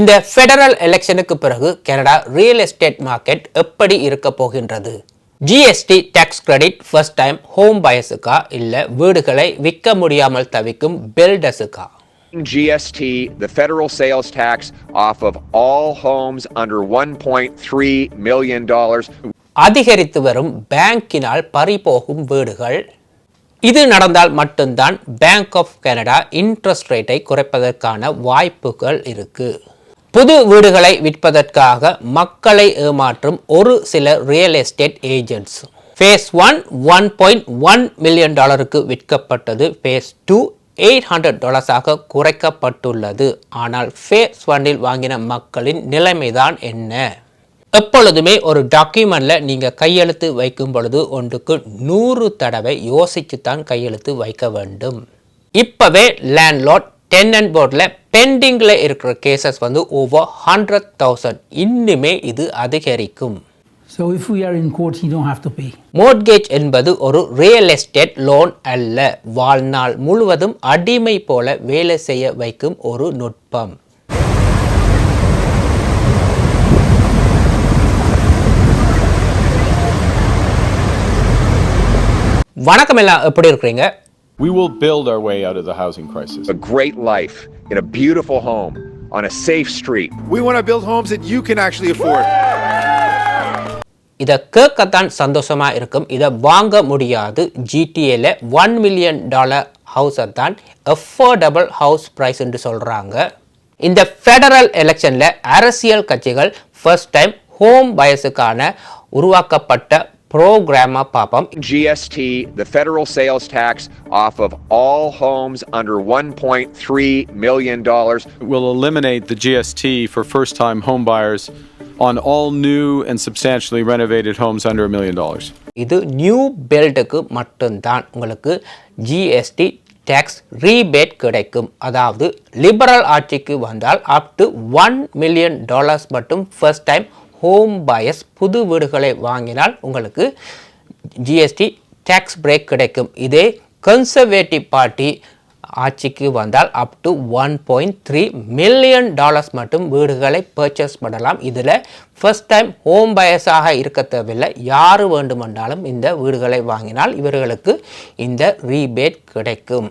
இந்த ஃபெடரல் எலெக்ஷனுக்கு பிறகு கனடா ரியல் எஸ்டேட் மார்க்கெட் எப்படி இருக்க போகின்றது? GST tax credit first time home பயஸுக்கா இல்ல வீடுகளை விற்க முடியாமல் தவிக்கும் பில்டர்ஸுக்கா GST, the federal sales tax, off of all homes under $1.3 million. அதிகரித்து வரும் பேங்கினால் பறிபோகும் வீடுகள். இது நடந்தால் மட்டும்தான் பேங்க் ஆஃப் கனடா இன்ட்ரெஸ்ட் ரேட்டை குறைப்பதற்கான வாய்ப்புகள் இருக்கு. புது வீடுகளை விற்பதற்காக மக்களை ஏமாற்றும் ஒரு சில real estate agents phase one one point one million டாலருக்கு விற்கப்பட்டது. ஃபேஸ் டூ எயிட் ஹண்ட்ரட் டாலர்ஸாக குறைக்கப்பட்டுள்ளது. ஆனால் ஃபேஸ் ஒன்னில் வாங்கின மக்களின் நிலைமைதான் என்ன? எப்பொழுதுமே ஒரு டாக்குமெண்ட்டில் நீங்கள் கையெழுத்து வைக்கும் பொழுது ஒன்றுக்கு நூறு தடவை யோசித்து தான் கையெழுத்து வைக்க வேண்டும். இப்போவே லேண்ட்லார்ட் டென்னன்ட் போர்டில் பெண்டிங்கில் இருக்கிற கேசஸ் வந்து ஓவர் ஹண்ட்ரட் தௌசண்ட் இன்னுமே இது அதிகரிக்கும். So if we are in court, you don't have to pay. Mortgage என்பது ஒரு ரியல் எஸ்டேட் லோன் அல்ல. வாழ்நாள் முழுவதும் அடிமை போல வேலை செய்ய வைக்கும் ஒரு நுட்பம். வணக்கம் எல்லாம் எப்படி இருக்கிறீங்க? We will build our way out of the housing crisis. A great life in a beautiful home on a safe street. We want to build homes that you can actually afford. இதை கேட்கத்தான் சந்தோஷமா இருக்கும் இதை வாங்க முடியாது ஜிடிஏல one million dollar ஹவுஸை தான் அஃபோர்டபுள் ஹவுஸ் ப்ரைஸ் என்று சொல்றாங்க இந்த ஃபெடரல் எலெக்ஷன்ல அரசியல் கட்சிகள் ஃபர்ஸ்ட் டைம் ஹோம் பயசுக்கான உருவாக்கப்பட்ட ப்ரோக்ராமை பார்ப்போம் GST, the federal sales tax, off of all homes under $1.3 million. We'll eliminate the GST for first time homebuyers on all new and substantially renovated homes under a million dollars. இது new பில்டுக்கு மட்டும்தான் உங்களுக்கு GST tax rebate கிடைக்கும் அதாவது liberal ஆட்சிக்கு வந்தால் up to one million dollars மட்டும் first time home buyers புது வீடுகளை வாங்கினால் உங்களுக்கு ஜிஎஸ்டி டேக்ஸ் பிரேக் கிடைக்கும். இதே கன்சர்வேட்டிவ் பார்ட்டி ஆட்சிக்கு வந்தால் up to one point three million dollars மட்டும் வீடுகளை பர்ச்சேஸ் பண்ணலாம். இதில் ஃபர்ஸ்ட் டைம் ஹோம் பயஸாக இருக்க தேவையில்லை. யார் வேண்டுமென்றாலும் இந்த வீடுகளை வாங்கினால் இவர்களுக்கு இந்த ரீபேட் கிடைக்கும்.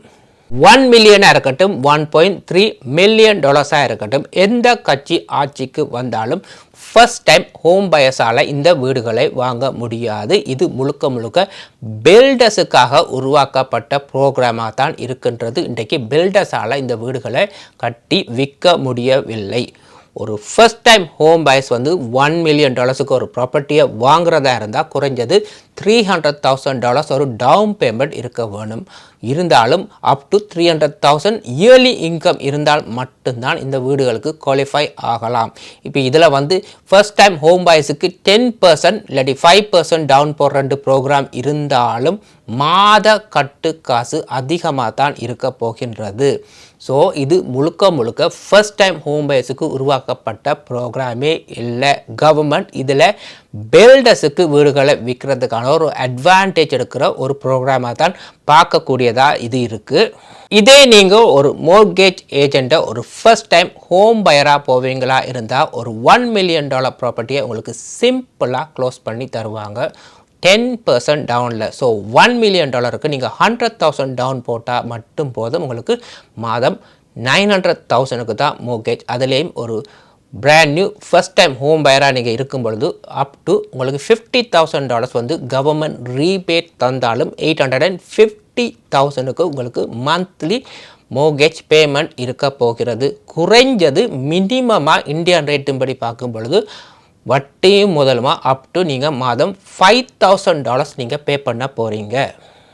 ஒன் மில்லியனாக இருக்கட்டும் ஒன் பாயிண்ட் த்ரீ மில்லியன் டாலர்ஸாக இருக்கட்டும் எந்த கட்சி ஆட்சிக்கு வந்தாலும் ஃபர்ஸ்ட் டைம் ஹோம் பயஸால் இந்த வீடுகளை வாங்க முடியாது. இது முழுக்க முழுக்க பில்டர்ஸுக்காக உருவாக்கப்பட்ட ப்ரோக்ராமாக தான் இருக்கின்றது. இன்றைக்கு பில்டர்ஸால் இந்த வீடுகளை கட்டி விற்க முடியவில்லை. ஒரு ஃபஸ்ட் டைம் ஹோம் பைஸ் வந்து ஒன் மில்லியன் டாலர்ஸுக்கு ஒரு ப்ராப்பர்ட்டியை வாங்குறதா இருந்தால் குறைஞ்சது த்ரீ ஹண்ட்ரட் தௌசண்ட் டாலர்ஸ் ஒரு டவுன் பேமெண்ட் இருக்க வேணும். இருந்தாலும் up to three hundred thousand yearly income இருந்தால் மட்டும்தான் இந்த வீடுகளுக்கு குவாலிஃபை ஆகலாம். இப்போ இதில் வந்து ஃபர்ஸ்ட் டைம் ஹோம் பாய்ஸுக்கு டென் பர்சன்ட் இல்லாட்டி ஃபைவ் பர்சன்ட் டவுன் போடுற ப்ரோக்ராம் இருந்தாலும் மாத கட்டு காசு அதிகமாக தான் இருக்க போகின்றது. ஸோ இது முழுக்க முழுக்க ஃபர்ஸ்ட் டைம் ஹோம் பயர்ஸுக்கு உருவாக்கப்பட்ட ப்ரோக்ராமே இல்லை. கவர்மெண்ட் இதில் பில்டர்ஸுக்கு வீடுகளை விற்கிறதுக்கான ஒரு அட்வான்டேஜ் எடுக்கிற ஒரு ப்ரோக்ராமாக தான் பார்க்கக்கூடியதாக இது இருக்குது இதே நீங்கள் ஒரு மோர்கேஜ் ஏஜெண்ட்டை ஒரு ஃபர்ஸ்ட் டைம் ஹோம் பயராக போவீங்களா இருந்தால் ஒரு ஒன் மில்லியன் டாலர் ப்ராப்பர்ட்டியை உங்களுக்கு சிம்பிளாக க்ளோஸ் பண்ணி தருவாங்க. டென் பர்சன்ட் டவுனில் ஸோ ஒன் மில்லியன் டாலருக்கு நீங்கள் ஹண்ட்ரட் தௌசண்ட் டவுன் போட்டால் மட்டும் போதும். உங்களுக்கு மாதம் நைன் ஹண்ட்ரட் தௌசண்ட்க்கு தான் மோர்கேஜ் அதுலேயும் ஒரு brand new first time home பயராக நீங்கள் இருக்கும் பொழுது அப் டு உங்களுக்கு ஃபிஃப்டி தௌசண்ட் டாலர்ஸ் வந்து கவர்மெண்ட் ரீபேட் தந்தாலும் எயிட் ஹண்ட்ரட் அண்ட் ஃபிஃப்டி தௌசண்டுக்கு உங்களுக்கு மந்த்லி மோர்கேஜ் பேமெண்ட் இருக்க போகிறது. குறைஞ்சது மினிமமாக இந்தியன் ரேட்டின்படி பார்க்கும் பொழுது வட்டியும் முதலுமா அப் டு நீங்கள் மாதம் ஃபைவ் தௌசண்ட் டாலர்ஸ் நீங்கள் பே பண்ண போகிறீங்க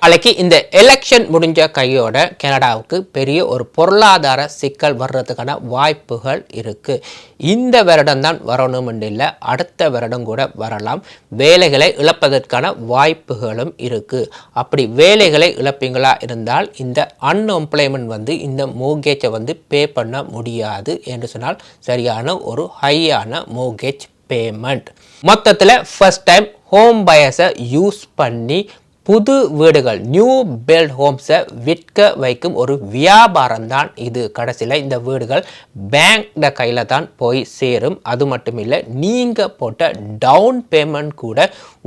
நாளைக்கு இந்த எலெக்ஷன் முடிஞ்ச கையோட கனடாவுக்கு பெரிய ஒரு பொருளாதார சிக்கல் வர்றதுக்கான வாய்ப்புகள் இருக்குது இந்த வருடம் தான் வரணும்னு இல்லை அடுத்த வருடம் கூட வரலாம். வேலைகளை இழப்பதற்கான வாய்ப்புகளும் இருக்குது அப்படி வேலைகளை இழப்பீங்களா இருந்தால் இந்த அன்எம்ப்ளாய்மெண்ட் வந்து இந்த மோகேஜை வந்து பே பண்ண முடியாது என்று சொன்னால் சரியான ஒரு ஹையான மோகேஜ் பேமெண்ட் மொத்தத்தில் ஃபஸ்ட் டைம் ஹோம் பயஸை யூஸ் பண்ணி புது வீடுகள் நியூ பில்ட் ஹோம்ஸை விற்க வைக்கும் ஒரு வியாபாரம் தான் இது. கடைசியில் இந்த வீடுகள் பேங்க்ட கையில் தான் போய் சேரும். அது மட்டும் இல்லை நீங்கள் போட்ட டவுன் பேமெண்ட் கூட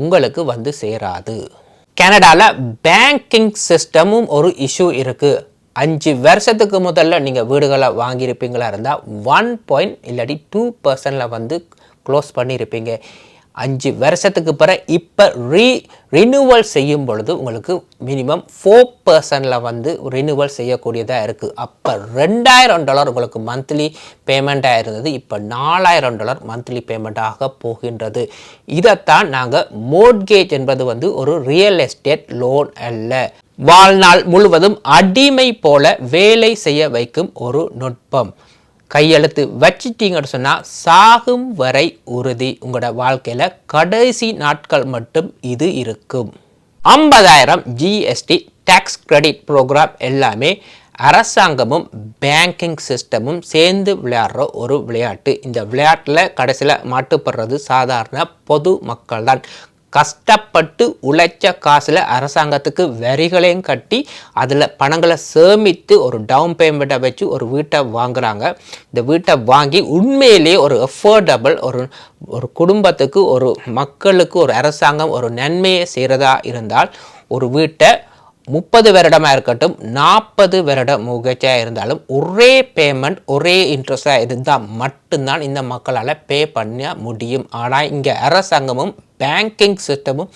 உங்களுக்கு வந்து சேராது. கனடாவில் பேங்கிங் சிஸ்டமும் ஒரு இஷ்யூ இருக்குது அஞ்சு வருஷத்துக்கு முதல்ல நீங்கள் வீடுகளை வாங்கியிருப்பீங்களா இருந்தால் ஒன் பாயிண்ட் இல்லாட்டி டூ பர்சனில் வந்து க்ளோஸ் பண்ணியிருப்பீங்க. அஞ்சு வருஷத்துக்கு பிறகு இப்போ ரீ ரினியூவல் செய்யும் பொழுது உங்களுக்கு மினிமம் ஃபோர் பர்சன்டில் வந்து ரினியூவல் செய்யக்கூடியதாக இருக்குது அப்போ ரெண்டாயிரம் டாலர் உங்களுக்கு மந்த்லி பேமெண்ட்டாக இருந்தது. இப்போ நாலாயிரம் டாலர் மந்த்லி பேமெண்ட்டாக போகின்றது. இதைத்தான் நாங்கள் மோட்கேஜ் என்பது வந்து ஒரு ரியல் எஸ்டேட் லோன் அல்ல. வாழ்நாள் முழுவதும் அடிமை போல வேலை செய்ய வைக்கும் ஒரு நுட்பம். கையெழுத்து வச்சிட்டீங்கன்னு சொன்னால் சாகும் வரை உறுதி. உங்களோட வாழ்க்கையில் கடைசி நாட்கள் மட்டும் இது இருக்கும். ஐம்பதாயிரம் ஜிஎஸ்டி டேக்ஸ் கிரெடிட் ப்ரோக்ராம் எல்லாமே அரசாங்கமும் பேங்கிங் சிஸ்டமும் சேர்ந்து விளையாடுற ஒரு விளையாட்டு. இந்த விளையாட்டில் கடைசியில் மாட்டுப்படுறது சாதாரண பொது மக்கள் தான் கஷ்டப்பட்டு உழைச்ச காசில் அரசாங்கத்துக்கு வரிகளையும் கட்டி அதில் பணங்களை சேமித்து ஒரு டவுன் பேமெண்ட்டை வச்சு ஒரு வீட்டை வாங்குறாங்க. இந்த வீட்டை வாங்கி உண்மையிலேயே ஒரு அஃபோர்டபுள் ஒரு ஒரு குடும்பத்துக்கு ஒரு மக்களுக்கு ஒரு அரசாங்கம் ஒரு நன்மையை செய்கிறதா இருந்தால் ஒரு வீட்டை முப்பது வருடமாக இருக்கட்டும் நாற்பது வருட முகச்சியாக இருந்தாலும் ஒரே பேமெண்ட் ஒரே இன்ட்ரெஸ்டாக இருந்தால் மட்டும்தான் இந்த மக்களால் பே பண்ண முடியும். ஆனால் இங்கே அரசாங்கமும் பேங்கிங் சிஸ்டமும்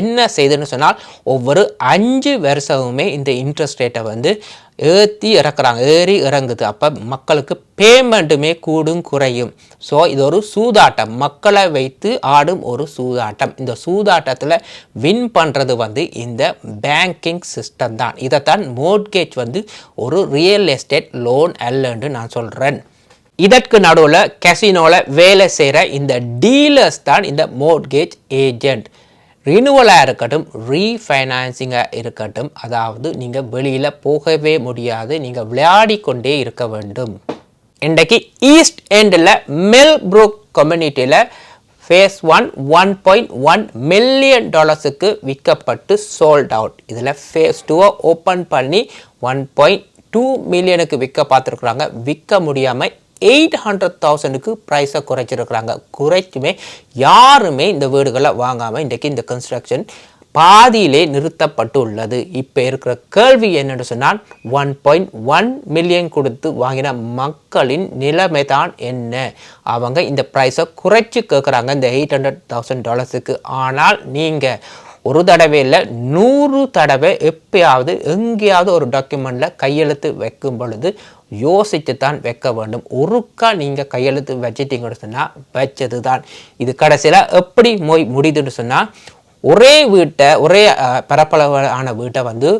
என்ன செய்துன்னு சொன்னால் ஒவ்வொரு அஞ்சு வருஷமுமே இந்த இன்ட்ரெஸ்ட் ரேட்டை வந்து ஏற்றி இறக்குறாங்க ஏறி இறங்குது. அப்போ மக்களுக்கு பேமெண்ட்டுமே கூடும் குறையும். ஸோ இது ஒரு சூதாட்டம். மக்களை வைத்து ஆடும் ஒரு சூதாட்டம். இந்த சூதாட்டத்தில் வின் பண்ணுறது வந்து இந்த பேங்கிங் சிஸ்டம் தான். இதைத்தான் மோட்கேஜ் வந்து ஒரு ரியல் எஸ்டேட் லோன் அல்லன்னு நான் சொல்கிறேன் இதற்கு நடுவில் கெசினோவில் வேலை செய்கிற இந்த டீலர்ஸ் தான் இந்த மோட்கேஜ் ஏஜென்ட் ரினுவலாக இருக்கட்டும் ரீஃபைனான்சிங்காக இருக்கட்டும் அதாவது நீங்கள் வெளியில் போகவே முடியாது நீங்கள் விளையாடி கொண்டே இருக்க வேண்டும். இன்றைக்கு ஈஸ்ட் எண்டில் மெல்ப்ரூக் கம்யூனிட்டியில் phase one one point one million டாலர்ஸுக்கு விற்கப்பட்டு சோல்ட் அவுட் இதில் ஃபேஸ் டூவை ஓப்பன் பண்ணி ஒன் பாயிண்ட் டூ மில்லியனுக்கு விற்க பார்த்துருக்குறாங்க. விற்க முடியாமல் எயிட் ஹண்ட்ரட் தௌசண்டுக்கு ப்ரைஸை குறைச்சிருக்கிறாங்க. குறைச்சுமே யாருமே இந்த வீடுகளை வாங்காமல் இன்றைக்கி இந்த கன்ஸ்ட்ரக்ஷன் பாதியிலே நிறுத்தப்பட்டு உள்ளது இப்போ இருக்கிற கேள்வி என்னென்னு சொன்னால் ஒன் பாயிண்ட் ஒன் மில்லியன் கொடுத்து வாங்கின மக்களின் நிலைமை தான் என்ன? அவங்க இந்த ப்ரைஸை குறைச்சி கேட்குறாங்க இந்த எயிட் ஹண்ட்ரட் தௌசண்ட் டாலர்ஸுக்கு ஆனால் நீங்கள் ஒரு தடவை இல்லை நூறு தடவை எப்பயாவது எங்கேயாவது ஒரு டாக்குமெண்ட்டில் கையெழுத்து வைக்கும் பொழுது யோசித்து தான் வைக்க வேண்டும். ஒருக்கா நீங்கள் கையெழுத்து வச்சிட்டீங்கன்னு சொன்னால் வச்சது தான் இது கடைசியில் எப்படி மொய் முடியுதுன்னு சொன்னால் ஒரே வீட்டை ஒரே பரப்பளவான வீட்டை வந்து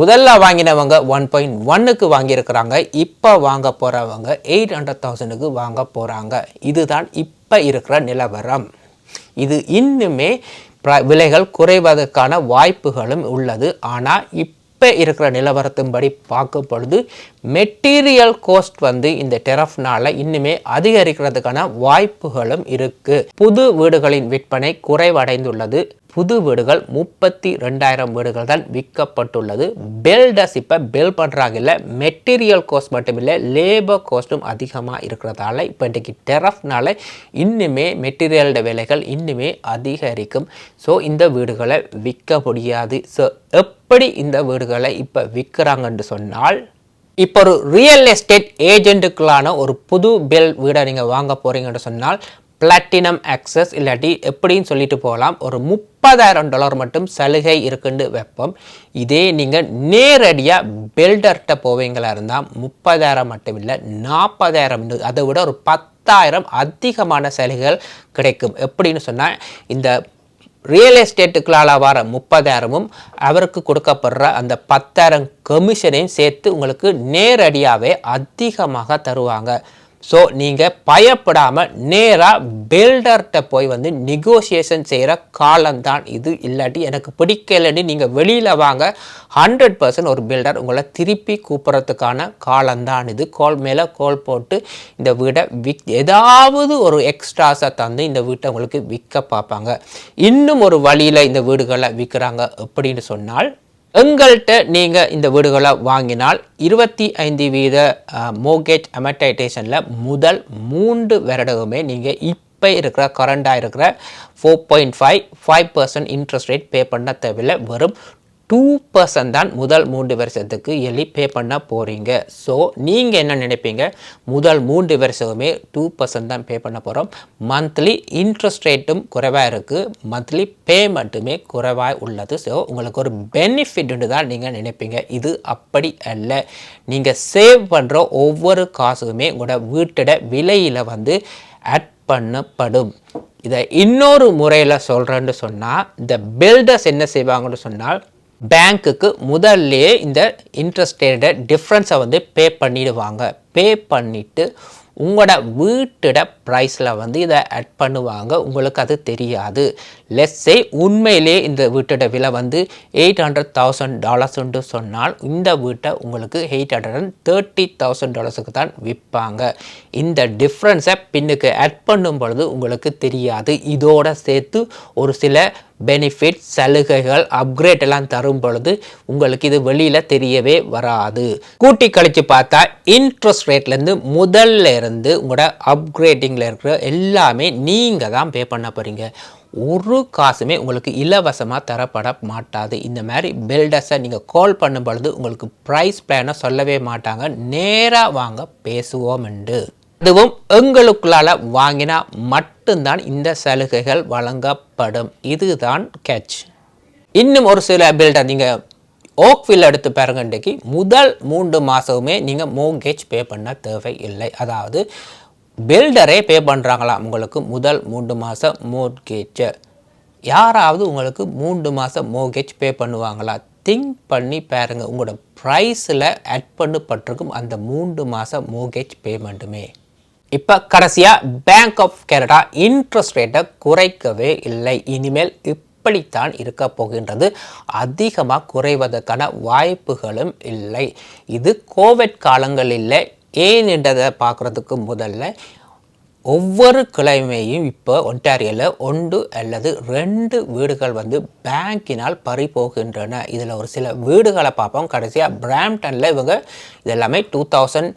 முதல்ல வாங்கினவங்க ஒன் பாயிண்ட் ஒன்னுக்கு வாங்கியிருக்கிறாங்க. இப்போ வாங்க போகிறவங்க எயிட் ஹண்ட்ரட் தௌசண்டுக்கு வாங்க போகிறாங்க இதுதான் இப்போ இருக்கிற நிலவரம். இது இன்னுமே விலைகள் குறைவதற்கான வாய்ப்புகளும் உள்ளது. ஆனால் இப் இப்போ இருக்கிற நிலவரத்தின்படி பார்க்கும் பொழுது மெட்டீரியல் கோஸ்ட் வந்து இந்த டெரஃப்னால இன்னுமே அதிகரிக்கிறதுக்கான வாய்ப்புகளும் இருக்கு. புது வீடுகளின் விற்பனை குறைவடைந்துள்ளது. புது வீடுகள் முப்பத்தி ரெண்டாயிரம் வீடுகள் தான் விற்கப்பட்டுள்ளது. பில்டர்ஸ் இப்போ பில் பண்ணுறாங்க இல்லை மெட்டீரியல் கோஸ்ட் மட்டும் இல்லை லேபர் கோஸ்ட்டும் அதிகமாக இருக்கிறதால இப்போ இன்றைக்கு டெரஃப்னால இன்னுமே மெட்டீரியலோட விலைகள் இன்னுமே அதிகரிக்கும். ஸோ இந்த வீடுகளை விற்க முடியாது. ஸோ எப்படி இந்த வீடுகளை இப்போ விற்கிறாங்கன்னு சொன்னால் இப்போ ஒரு ரியல் எஸ்டேட் ஏஜென்ட்டுக்களான ஒரு புது பில் வீடை நீங்கள் வாங்க போகிறீங்கன்னு சொன்னால் பிளாட்டினம் ஆக்சஸ் இல்லாட்டி எப்படின்னு சொல்லிட்டு போகலாம். ஒரு முப்பதாயிரம் டாலர் மட்டும் சலுகை இருக்குன்னு வைப்போம். இதே நீங்கள் நேரடியாக பில்டர்கிட்ட போவீங்களா இருந்தால் முப்பதாயிரம் மட்டும் இல்லை நாற்பதாயிரம் அதை விட ஒரு பத்தாயிரம் அதிகமான சலுகைகள் கிடைக்கும். எப்படின்னு சொன்னால் இந்த ரியல் எஸ்டேட்டுக்களால் வர முப்பதாயிரமும் அவருக்கு கொடுக்கப்படுற அந்த பத்தாயிரம் கமிஷனையும் சேர்த்து உங்களுக்கு நேரடியாகவே அதிகமாக தருவாங்க. ஸோ நீங்கள் பயப்படாமல் நேராக பில்டர்கிட்ட போய் வந்து நெகோசியேஷன் செய்கிற காலம்தான் இது. இல்லாட்டி எனக்கு பிடிக்கலைன்னு நீங்கள் வெளியில் வாங்க ஹண்ட்ரட் பர்சன்ட் ஒரு பில்டர் உங்களை திருப்பி கூப்பிட்றதுக்கான காலம்தான் இது. கோல் மேலே கோல் போட்டு இந்த வீடை விக் ஏதாவது ஒரு எக்ஸ்ட்ராஸை தந்து இந்த வீட்டை உங்களுக்கு விற்க பார்ப்பாங்க. இன்னும் ஒரு வழியில் இந்த வீடுகளை விற்கிறாங்க அப்படின்னு சொன்னால் எங்கள்கிட்ட நீங்கள் இந்த வீடுகளை வாங்கினால் இருபத்தி ஐந்து வீத மோகேஜ் அமர்டைசேஷனில் முதல் மூன்று வருடமே நீங்கள் இப்போ இருக்கிற கரண்டாக இருக்கிற four point five five percent interest rate pay பண்ண தேவையில்லை. வெறும் டூ பர்சன்ட் தான் முதல் மூன்று வருஷத்துக்கு எலி பே பண்ண போகிறீங்க ஸோ நீங்கள் என்ன நினைப்பீங்க? முதல் மூன்று வருஷமே டூ பர்சன்ட் தான் பே பண்ண போகிறோம் மந்த்லி இன்ட்ரெஸ்ட் ரேட்டும் குறைவாக இருக்குது மந்த்லி பேமெண்ட்டுமே குறைவாக உள்ளது. ஸோ உங்களுக்கு ஒரு பெனிஃபிட்னு தான் நீங்கள் நினைப்பீங்க. இது அப்படி அல்ல. நீங்கள் சேவ் பண்ணுற ஒவ்வொரு காசுமே உங்களோட வீட்டோட விலையில் வந்து ஆட் பண்ணப்படும். இதை இன்னொரு முறையில் சொல்கிறேன்னு சொன்னால் இந்த பில்டர்ஸ் என்ன செய்வாங்கன்னு சொன்னால் பேங்க்குக்கு முதல்லே இந்த இன்ட்ரெஸ்ட் ரேட்டை டிஃப்ரென்ஸை வந்து பே பண்ணிடுவாங்க. பே பண்ணிவிட்டு உங்களோட வீட்டோட ப்ரைஸில் வந்து இதை ஆட் பண்ணுவாங்க. உங்களுக்கு அது தெரியாது. லெஸ்ஸே உண்மையிலே இந்த வீட்டோட விலை வந்து எயிட் ஹண்ட்ரட் தௌசண்ட் டாலர்ஸ்ன்ட்டு சொன்னால் இந்த வீட்டை உங்களுக்கு eight hundred and thirty thousand டாலர்ஸுக்கு தான் விற்பாங்க. இந்த டிஃப்ரென்ஸை பின்னுக்கு ஆட் பண்ணும் பொழுது உங்களுக்கு தெரியாது. இதோட சேர்த்து ஒரு சில பெனிஃபிட் சலுகைகள் அப்கிரேட் எல்லாம் தரும் பொழுது உங்களுக்கு இது வெளியில் தெரியவே வராது. கூட்டி கழித்து பார்த்தா இன்ட்ரெஸ்ட் ரேட்லேருந்து முதல்ல இருந்து உங்களோட அப்கிரேட்டிங்கில் இருக்கிற எல்லாமே நீங்கள் தான் பே பண்ண போகிறீங்க ஒரு காசுமே உங்களுக்கு இலவசமாக தரப்பட மாட்டாது. இந்த மாதிரி பில்டர்ஸை நீங்கள் கால் பண்ணும் பொழுது உங்களுக்கு ப்ரைஸ் பிளானை சொல்லவே மாட்டாங்க. நேராக வாங்க பேசுவோம் என்று. அதுவும் எங்களுக்குள்ளால வாங்கினா மட்டும்தான் இந்த சலுகைகள் வழங்கப்படும். இதுதான் கேட்ச் இன்னும் ஒரு சில பில்டர் நீங்கள் ஓக்வில் எடுத்து பாருங்கன்றைக்கு முதல் மூன்று மாதமுமே நீங்கள் மோங்கேஜ் பே பண்ண தேவை இல்லை அதாவது பில்டரே பே பண்ணுறாங்களா உங்களுக்கு முதல் மூன்று மாதம் மோர்கேஜை யாராவது உங்களுக்கு மூன்று மாதம் மோகேஜ் பே பண்ணுவாங்களா? திங்க் பண்ணி பாருங்கள் உங்களோட ப்ரைஸில் ஆட் பண்ணப்பட்டிருக்கும் அந்த மூன்று மாதம் மோகேஜ் பேமெண்ட்டுமே இப்போ கடைசியாக பேங்க் ஆஃப் கனடா இன்ட்ரெஸ்ட் ரேட்டை குறைக்கவே இல்லை. இனிமேல் இப்படித்தான் இருக்க போகின்றது. அதிகமாக குறைவதற்கான வாய்ப்புகளும் இல்லை. இது கோவிட் காலங்களில் ஏன் என்றதை பார்க்குறதுக்கு முதல்ல ஒவ்வொரு கிழமையும் இப்போ ஒன்டாரியில் ஒன்று அல்லது ரெண்டு வீடுகள் வந்து பேங்கினால் பறி போகின்றன இதில் ஒரு சில வீடுகளை பார்ப்போம். கடைசியாக பிராம்டனில் இவங்க இதெல்லாமே டூ தௌசண்ட்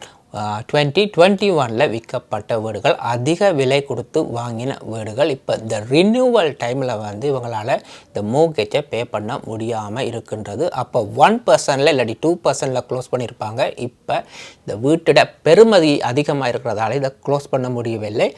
டுவெண்ட்டி டுவெண்ட்டி ஒனில் விற்கப்பட்ட வீடுகள் அதிக விலை கொடுத்து வாங்கின வீடுகள். இப்போ இந்த ரினியூவல் டைமில் வந்து இவங்களால் இந்த மோகேஜை பே பண்ண முடியாமல் இருக்கின்றது. அப்போ ஒன் பர்சன்டில் இல்லாட்டி டூ பர்சன்டில் க்ளோஸ் பண்ணியிருப்பாங்க இப்போ இந்த வீட்டோட பெறுமதி அதிகமாக இருக்கிறதால இதை க்ளோஸ் பண்ண முடியவில்லை.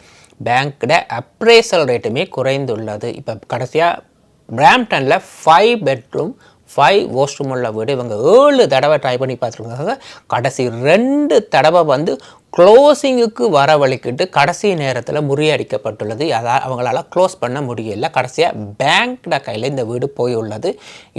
பேங்க்கோட அப்ரேசல் ரேட்டுமே குறைந்துள்ளது. இப்போ கடைசியாக பிராம்டனில் ஃபைவ் பெட்ரூம் ஃபைவ் வாஷ்ரூம் உள்ள வீடு இவங்க ஏழு தடவை ட்ரை பண்ணி பார்த்துருக்காங்க. கடைசி ரெண்டு தடவை வந்து க்ளோசிங்குக்கு வரவழைக்கிட்டு கடைசி நேரத்தில் முறியடிக்கப்பட்டுள்ளது. அதை அவங்களால க்ளோஸ் பண்ண முடியல. கடைசியாக பேங்க்ட கையில் இந்த வீடு போய் உள்ளது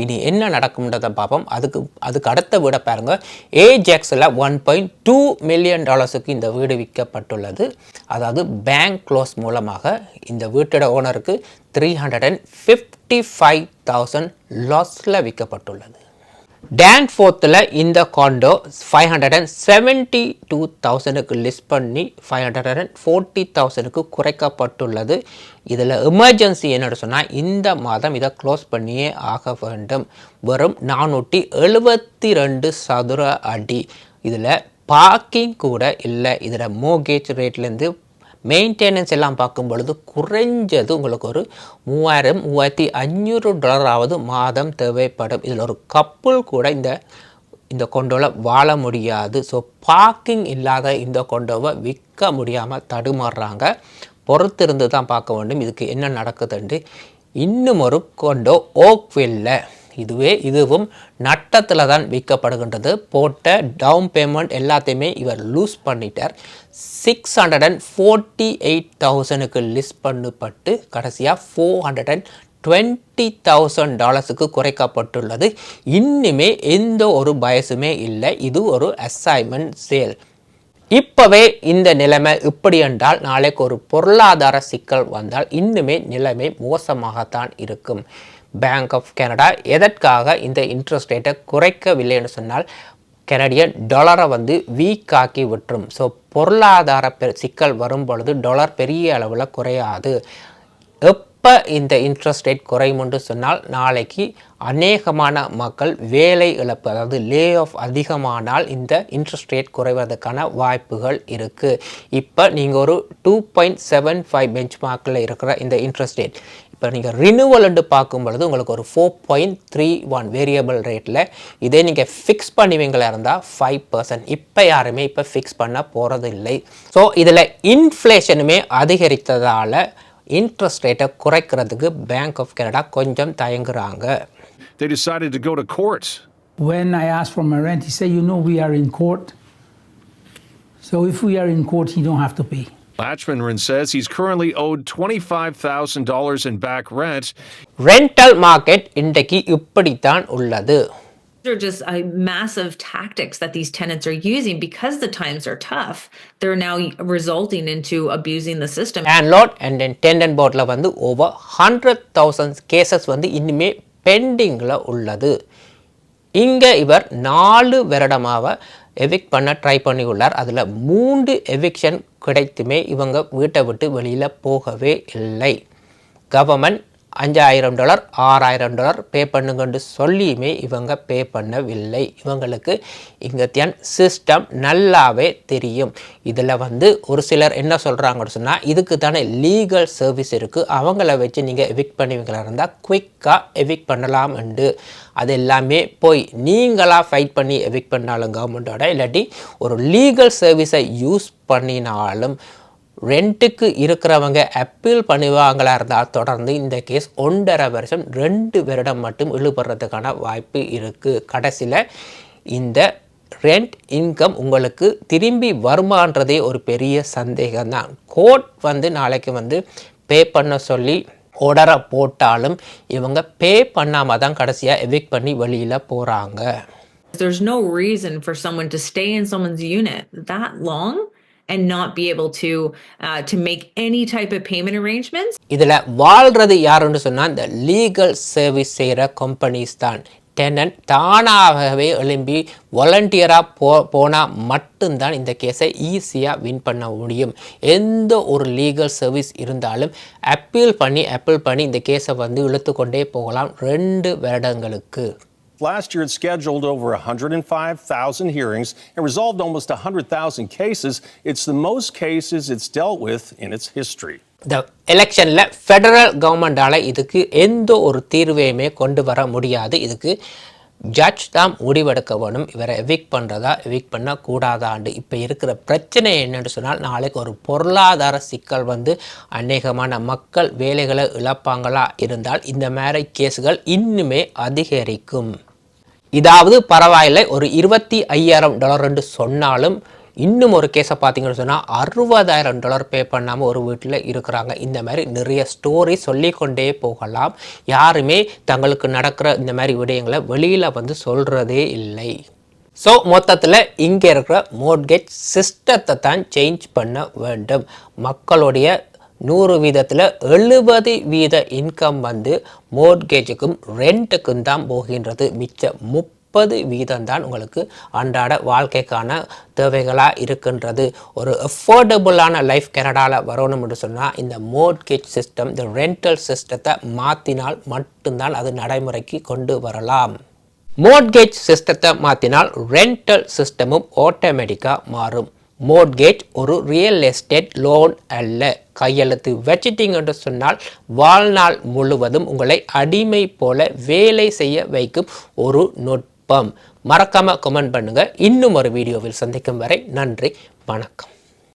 இனி என்ன நடக்கும்ன்றதை பார்ப்போம் அதுக்கு அதுக்கு அடுத்த வீடை பாருங்கள் ஏஜெக்ஸில் ஒன் பாயிண்ட் டூ மில்லியன் டாலர்ஸுக்கு இந்த வீடு விற்கப்பட்டுள்ளது. அதாவது பேங்க் க்ளோஸ் மூலமாக இந்த வீட்டோட ஓனருக்கு three hundred and fifty five thousand லாஸில் விற்கப்பட்டுள்ளது. டேன்ஃபோர்த்தில் இந்த condo five hundred and seventy two தௌசண்டுக்கு list பண்ணி ஃபைவ் ஹண்ட்ரட் அண்ட் ஃபோர்ட்டி தௌசண்டுக்கு குறைக்கப்பட்டுள்ளது. இதில் எமர்ஜென்சி என்னோட சொன்னால் இந்த மாதம் இதை க்ளோஸ் பண்ணியே ஆக வேண்டும். வெறும் நானூற்றி எழுபத்தி ரெண்டு சதுர அடி. இதில் பார்க்கிங் கூட இல்லை. இதில் மோகேஜ் ரேட்லேருந்து மெயின்டெனன்ஸ் எல்லாம் பார்க்கும் பொழுது குறைஞ்சது உங்களுக்கு ஒரு மூவாயிரம் மூவாயிரத்தி அஞ்சூறு டாலராவது மாதம் தேவைப்படும். இதில் ஒரு கப்புள் கூட இந்த இந்த கொண்டோவில் வாழ முடியாது. ஸோ பார்க்கிங் இல்லாத இந்த கொண்டோவை விற்க முடியாமல் தடுமாறுறாங்க. பொறுத்திருந்து தான் பார்க்க வேண்டும். இதுக்கு என்ன நடக்குதுண்டு? இன்னும் ஒரு கொண்டோ ஓக்வில்ல இதுவே இதுவும் நட்டத்தில் தான் விற்கப்படுகின்றது. போட்ட டவுன் பேமெண்ட் எல்லாத்தையுமே இவர் லூஸ் பண்ணிட்டார். Six hundred and forty eight தௌசண்ட்க்கு லிஸ்ட் பண்ணப்பட்டு கடைசியாக four hundred and twenty thousand டாலர்ஸுக்கு குறைக்கப்பட்டுள்ளது. இன்னுமே எந்த ஒரு பயசுமே இல்லை. இது ஒரு அசைன்மெண்ட் சேல் இப்போவே இந்த நிலைமை இப்படி என்றால் நாளைக்கு ஒரு பொருளாதார சிக்கல் வந்தால் இன்னுமே நிலைமை மோசமாகத்தான் இருக்கும். பேங்க் ஆஃப் கனடா எதற்காக இந்த இன்ட்ரெஸ்ட் ரேட்டை குறைக்கவில்லைன்னு சொன்னால் கெனடியன் டாலரை வந்து வீக் ஆக்கி விட்டுரும். ஸோ பொருளாதார பெ- சிக்கல் வரும் பொழுது டாலர் பெரிய அளவில் குறையாது. எப்போ இந்த இன்ட்ரெஸ்ட் ரேட் குறையும்னு சொன்னால் நாளைக்கு அநேகமான மக்கள் வேலை இழப்பு அதாவது லே ஆஃப் அதிகமானால் இந்த இன்ட்ரெஸ்ட் ரேட் குறைவதற்கான வாய்ப்புகள் இருக்குது இப்போ நீங்கள் ஒரு two point seven five bench மார்க்கில் இருக்கிற இந்த இன்ட்ரெஸ்ட் ரேட் இப்போ நீங்கள் ரினியூவல் பார்க்கும் பொழுது உங்களுக்கு ஒரு four point three one variable ரேட்டில் இதே நீங்கள் ஃபிக்ஸ் பண்ணுவீங்களா இருந்தால் ஃபைவ் பர்சன்ட் இப்போ யாருமே இப்போ ஃபிக்ஸ் பண்ண போகிறது இல்லை ஸோ இதில் இன்ஃப்ளேஷனுமே அதிகரித்ததால் இன்ட்ரெஸ்ட் ரேட்டை குறைக்கிறதுக்கு பேங்க் ஆஃப் கனடா கொஞ்சம் தயங்குறாங்க They decided to go to court. When I asked for my rent, he said, You know, we are in court. So if we are in court, you don't have to pay. Latchmanrin says he's currently owed $25,000 in back rent. Rental market இன்றைக்கு இப்படித்தான் உள்ளது These are just uh, massive tactics that these tenants are using because the times are tough. They're now resulting into abusing the system. Landlord and then tenant போர்டில் வந்து over hundred thousand cases வந்து இன்னுமே பெண்டிங்கில் உள்ளது இங்கே இவர் நாலு வருடமாக எவிக் பண்ண ட்ரை பண்ணி உள்ளார் அதில் மூன்று எவிக்ஷன் கிடைத்துமே இவங்க வீட்டை விட்டு வெளியில் போகவே இல்லை. கவர்மெண்ட் அஞ்சாயிரம் டாலர் ஆறாயிரம் டாலர் பே பண்ணுங்கன்னு சொல்லியுமே இவங்க பே பண்ணவில்லை. இவங்களுக்கு இங்கத்தியான் சிஸ்டம் நல்லாவே தெரியும். இதில் வந்து ஒரு சிலர் என்ன சொல்கிறாங்கன்னு சொன்னால் இதுக்கு தானே லீகல் சர்வீஸ் இருக்குது அவங்கள வச்சு நீங்கள் எவிக்ட் பண்ணுவீங்களா இருந்தால் குயிக்காக எவிக்ட் பண்ணலாம் உண்டு. அது எல்லாமே போய் நீங்களாக ஃபைட் பண்ணி எவிக்ட் பண்ணாலும் கவர்மெண்ட்டோட இல்லாட்டி ஒரு லீகல் சர்வீஸை யூஸ் பண்ணினாலும் ரெண்ட்டுக்கு இருக்கிறவங்க அப்பீல் பண்ணுவாங்களா இருந்தால் தொடர்ந்து இந்த கேஸ் ஒன்றரை வருஷம் ரெண்டு வருடம் மட்டும் இழுபடுறதுக்கான வாய்ப்பு இருக்குது கடைசியில் இந்த ரெண்ட் இன்கம் உங்களுக்கு திரும்பி வருமான்றதே ஒரு பெரிய சந்தேகம் தான் கோர்ட் வந்து நாளைக்கு வந்து பே பண்ண சொல்லி ஆர்டரை போட்டாலும் இவங்க பே பண்ணாமல் தான் கடைசியாக எவிக் பண்ணி வெளியில் போகிறாங்க There's no reason for someone to stay in someone's unit that long and not be able to uh, to make any type of payment arrangements. இதில் வாழ்கிறது யாருன்னு சொன்னால் இந்த லீகல் சர்வீஸ் செய்கிற கம்பெனிஸ் தான். டெனன்ட் தானாகவே எழும்பி வாலண்டியராக போ போனால் மட்டும்தான் இந்த கேஸை ஈஸியாக வின் பண்ண முடியும். எந்த ஒரு லீகல் சர்வீஸ் இருந்தாலும் அப்பீல் பண்ணி அப்பீல் பண்ணி இந்த கேஸை வந்து இழுத்து கொண்டே போகலாம் ரெண்டு வருடங்களுக்கு. Last year, it scheduled over 105,000 hearings and resolved almost 100,000 cases. It's the most cases it's dealt with in its history. இந்த எலெக்ஷனில் ஃபெடரல் கவர்மெண்டால் இதுக்கு எந்த ஒரு தீர்வையுமே கொண்டு வர முடியாது இதுக்கு ஜட்ஜ் தான் முடிவெடுக்க வேணும். இவரை எவிக் பண்ணுறதா எவிக் பண்ணக்கூடாதாண்டு இப்போ இருக்கிற பிரச்சனை என்னென்னு சொன்னால் நாளைக்கு ஒரு பொருளாதார சிக்கல் வந்து அநேகமான மக்கள் வேலைகளை இழப்பாங்களா இருந்தால் இந்த மாதிரி கேஸுகள் இன்னுமே அதிகரிக்கும். இதாவது பரவாயில்லை ஒரு இருபத்தி ஐயாயிரம் டாலர் என்று சொன்னாலும் இன்னும் ஒரு கேஸை பார்த்தீங்கன்னு சொன்னால் அறுபதாயிரம் டாலர் பே பண்ணாமல் ஒரு வீட்டில் இருக்கிறாங்க. இந்த மாதிரி நிறைய ஸ்டோரி சொல்லிக்கொண்டே போகலாம். யாருமே தங்களுக்கு நடக்கிற இந்த மாதிரி விடயங்களை வெளியில் வந்து சொல்கிறதே இல்லை. ஸோ மொத்தத்தில் இங்கே இருக்கிற மோட்கேஜ் சிஸ்டத்தை தான் சேஞ்ச் பண்ண வேண்டும். மக்களுடைய நூறு வீதத்தில் எழுபது வீத இன்கம் வந்து மோட்கேஜுக்கும் ரெண்ட்டுக்கும் தான் போகின்றது. மிச்ச முப்பது முப்பது வீதம்தான் உங்களுக்கு அன்றாட வாழ்க்கைக்கான தேவைகளாக இருக்கின்றது. ஒரு அஃபோர்டபுளான லைஃப் கனடாவில் வரணும் என்று சொன்னால் இந்த மோட்கேஜ் சிஸ்டம் இந்த ரெண்டல் சிஸ்டத்தை மாற்றினால் மட்டும்தான் அது நடைமுறைக்கு கொண்டு வரலாம். மோட்கேஜ் சிஸ்டத்தை மாற்றினால் ரெண்டல் சிஸ்டமும் ஆட்டோமேட்டிக்காக மாறும். மோட்கேஜ் ஒரு ரியல் எஸ்டேட் லோன் அல்ல. கையெழுத்து வச்சிட்டீங்கன்னு சொன்னால் வாழ்நாள் முழுவதும் உங்களை அடிமை போல வேலை செய்ய வைக்கும் ஒரு நுட்பம் மறக்காம கமெண்ட் பண்ணுங்க. இன்னும் ஒரு வீடியோவில் சந்திக்கும் வரை நன்றி வணக்கம்.